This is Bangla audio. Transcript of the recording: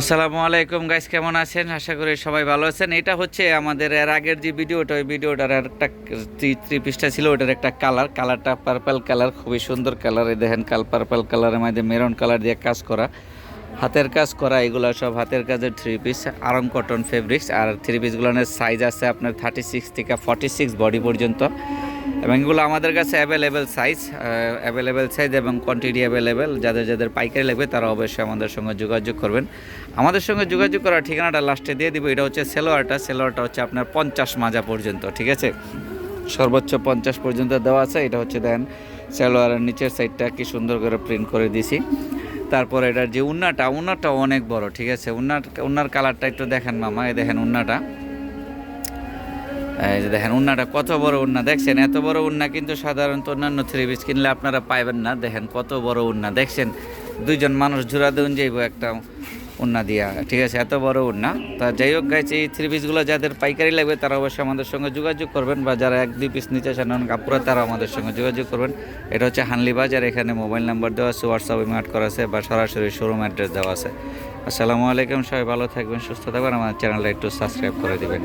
আসসালামু আলাইকুম গাইস কেমন আছেন? আশা করি সবাই ভালো আছেন। এটা হচ্ছে আমাদের এর আগের যে ভিডিওটা, ওই ভিডিওটার একটা থ্রি পিসটা ছিল, ওটার একটা কালার কালারটা পার্পল কালার খুবই সুন্দর কালার এই দেখেন কাল পার্পল কালারের মধ্যে মেরুন কালার দিয়ে কাজ করা। হাতের কাজ করা, এগুলো সব হাতের কাজের three piece Aarong cotton fabrics আর থ্রি পিসগুলোর সাইজ আছে আপনার থার্টি সিক্স থেকে ফর্টি সিক্স বডি পর্যন্ত। এবং এগুলো আমাদের কাছে অ্যাভেলেবেল সাইজ অ্যাভেলেবেল সাইজ এবং কোয়ান্টিটি অ্যাভেলেবেল যাদের যাদের পাইকারি লাগবে তারা অবশ্যই আমাদের সঙ্গে যোগাযোগ করবেন। আমাদের সঙ্গে যোগাযোগ করার ঠিকানাটা লাস্টে দিয়ে দিব। এটা হচ্ছে সেলোয়ারটা। সেলোয়ারটা হচ্ছে আপনার পঞ্চাশ মাজা পর্যন্ত, ঠিক আছে? সর্বোচ্চ পঞ্চাশ পর্যন্ত দেওয়া আছে। এটা হচ্ছে দেন সেলোয়ারের নিচের সাইডটা কি সুন্দর করে প্রিন্ট করে দিছি। তারপর এটার যে উন্নাটা উন্নাটা অনেক বড়, ঠিক আছে? উন্নার উন্নার কালারটা একটু দেখেন মামা। এই দেখেন উন্নাটা। এই যে দেখেন, উন্নাটা কত বড় উন্না। দেখছেন, এত বড় উন্না কিন্তু সাধারণত অন্যান্য থ্রি পিস কিনলে আপনারা পাইবেন না। দেখেন, কত বড় উন্না। দেখছেন, দুইজন মানুষ ঝুরা দেন যাইব একটা উন্না দিয়া। ঠিক আছে, এত বড় উন্না। তা যাই হোক গাইছে এই থ্রি পিসগুলো যাদের পাইকারি লাগবে, তারা অবশ্যই আমাদের সঙ্গে যোগাযোগ করবেন বা যারা এক, দুই পিস নিতে চান কাপড় তারা আমাদের সঙ্গে যোগাযোগ করবেন। এটা হচ্ছে হানলি বাজার, এখানে মোবাইল নাম্বার দেওয়া আছে হোয়াটসঅ্যাপে ম্যাট করা আছে বা সরাসরি শোরুম অ্যাড্রেস দেওয়া আছে। আসসালামু আলাইকুম, সবাই ভালো থাকবেন, সুস্থ থাকবেন। আমার চ্যানেলটা একটু সাবস্ক্রাইব করে দিবেন।